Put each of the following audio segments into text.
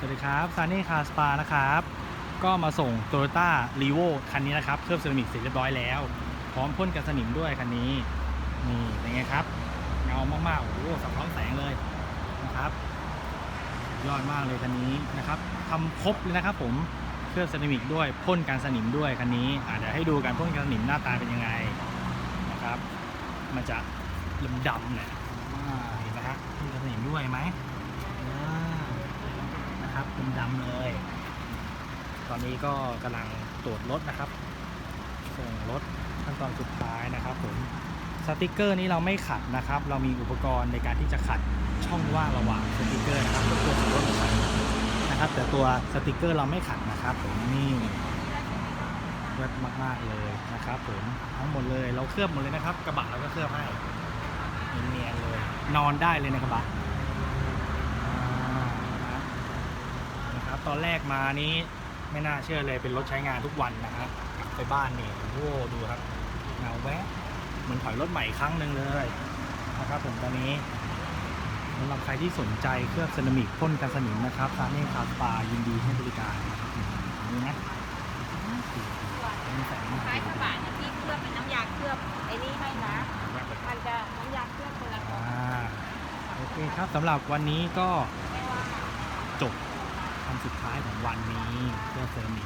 สวัสดีครับซานี่คาสปานะครับ ก็มาส่ง t o y ต้า r e v o คันนี้นะครับ เคลือบเซรามิกเสร็จเรียบร้อยแล้ว พร้อมพ่นกันสนิมด้วยคันนี้ นี่เป็นไงครับ เงามากๆ โอ้โหสะท้อนแสงเลยนะครับ ยอดมากเลยคันนี้นะครับทำครบเลยนะครับผมเคลือบเซรามิกด้วยพ่นกันสนิมด้วยคันนี้เดี๋ยวให้ดูกันพ่นกันสนิมหน้าตาเป็นยังไงนะครับ มันจะดำๆเนี่ยเห็นไหมฮะพ่นกันสนิมด้วยไหม ดำๆเลย ตอนนี้ก็กำลังตรวจรถนะครับ ส่งรถขั้นตอนสุดท้ายนะครับผมสติกเกอร์นี้เราไม่ขัดนะครับ เรามีอุปกรณ์ในการที่จะขัดช่องว่างระหว่างสติกเกอร์นะครับตัวของรถขัดนะครับ แต่ตัวสติกเกอร์เราไม่ขัดนะครับ ผมนี่เวิร์ดมากๆเลยนะครับผมทั้งหมดเลยเราเคลือบหมดเลยนะครับ กระบะเราก็เคลือบให้เนียนๆเลย นอนได้เลยในกระบะอ่านะครับ นะครับ ตอนแรกมานี้ไม่น่าเชื่อเลยเป็นรถใช้งานทุกวันนะครับกลับไปบ้านนี่โอ้โหดูครับเงาแวะเหมือนถอยรถใหม่อีกครั้งหนึ่งเลยนะครับผมตอนนี้สำหรับใครที่สนใจเคลือบเซรามิกพ่นกันสนิมนะครับซาเน่คาสปายินดีให้บริการนะครับนี่นะนี่แสงมากท้ายกระบะเนี่ยพี่เคลือบเป็นน้ำยาเคลือบไอ้นี่ให้นะ มันจะน้ำยาเคลือบคนละตัวอ่าโอเคครับสำหรับวันนี้ก็ไม่ว่าจบ คำสุดท้ายของวันนี้เพื่อเซรามิ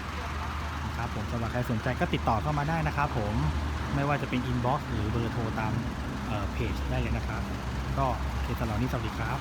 นะครับผมสำหรับใครสนใจก็ติดต่อเข้ามาได้นะครับผมไม่ว่าจะเป็นอินบ็อกซ์หรือเบอร์โทรตามเพจได้เลยนะครับ ก็เคสำหรับวันนี้สวัสดีครับ